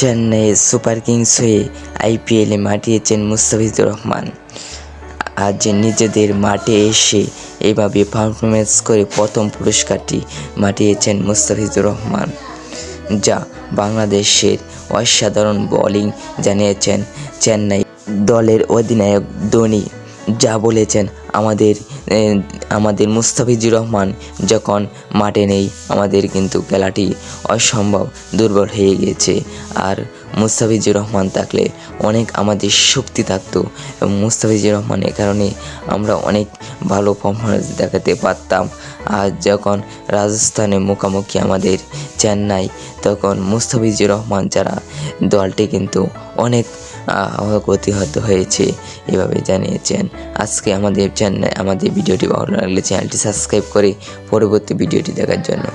Chennai super Kings হয়ে আইপিএলে মাতিয়েছেন মুস্তাফিজুর রহমান। আজ নিজেদের মাঠে এসে এভাবে পারফরমেন্স করে প্রথম পুরস্কারটি মাতিয়েছেন মুস্তাফিজুর রহমান, যা বাংলাদেশের অসাধারণ বোলিং জানিয়েছেন চেন্নাই দলের অধিনায়ক ধোনি, যা বলেছেন আমাদের আমাদের মুস্তাফিজুর রহমান যখন মাঠে নেই, আমাদের কিন্তু খেলাটি অসম্ভব দুর্বল হয়ে গিয়েছে। আর মুস্তাফিজুর রহমান থাকলে অনেক আমাদের শক্তি থাকতো এবং মুস্তাফিজুর রহমানের কারণে আমরা অনেক ভালো পারফরমেন্স দেখাতে পারতাম। আর যখন রাজস্থানের মুখোমুখি আমাদের চেন্নাই, তখন মুস্তাফিজুর রহমান যারা দলটি কিন্তু অনেক প্রতিহত হয়েছে, এভাবে জানিয়েছেন। আজকে আমাদের চেন্নাই, আমাদের ভিডিওটি ভালো লাগলে চ্যানেলটি সাবস্ক্রাইব করে পরবর্তী ভিডিওটি দেখার জন্য।